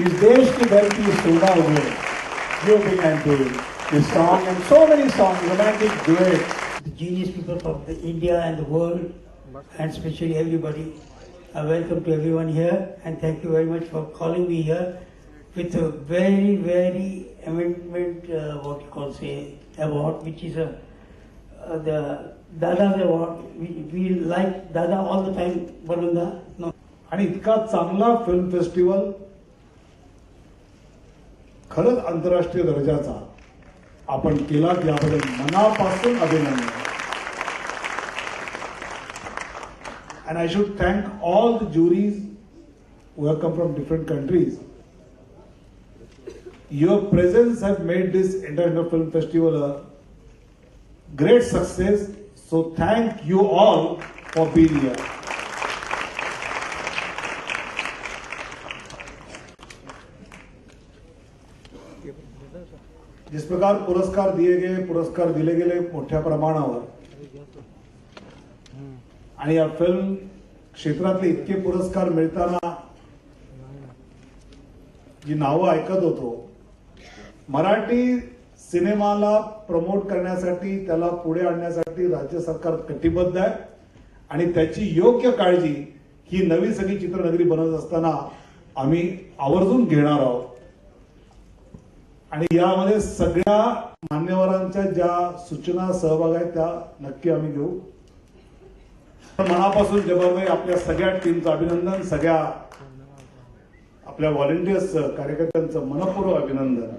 इस देश की धरती सोना हुए जो भी anti is song and so many songs, romantic duets. the genius people from the India and the world, and especially everybody. Uh, welcome to everyone here, and thank you very much for calling me here with a very, very amendment, uh, what you call say, award, which is a uh, the Dada's award. We, we like Dada all the time, Barunda. No, आणि इतका चांगला film festival खरंच आंतरराष्ट्रीय दर्जाचा आपण केलात याबद्दल मनापासून अभिनंदन and I should thank all the juries who have come from different countries. Your presence have made this International Film Festival a great success. So thank you all for being here. जिस प्रकार पुरस्कार दिए गए पुरस्कार दिले गेले मोठ्या प्रमाणावर. आणि या फिल्म क्षेत्रातले इतके पुरस्कार मिळताना जी नावं ऐकत होतो मराठी सिनेमाला प्रमोट करण्यासाठी त्याला पुढे आणण्यासाठी राज्य सरकार कटिबद्ध आहे. आणि त्याची योग्य काळजी ही नवी सगळी चित्रनगरी बनत असताना आम्ही आवर्जून घेणार आहोत. आणि यामध्ये सगळ्या मान्यवरांच्या ज्या सूचना सहभाग आहेत त्या नक्की आम्ही घेऊ. मनापासून जबाबदारी आपल्या सगळ्या टीमचं अभिनंदन सगळ्या आपल्या व्हॉलेंटियर्स कार्यकर्त्यांचं मनपूर्वक अभिनंदन.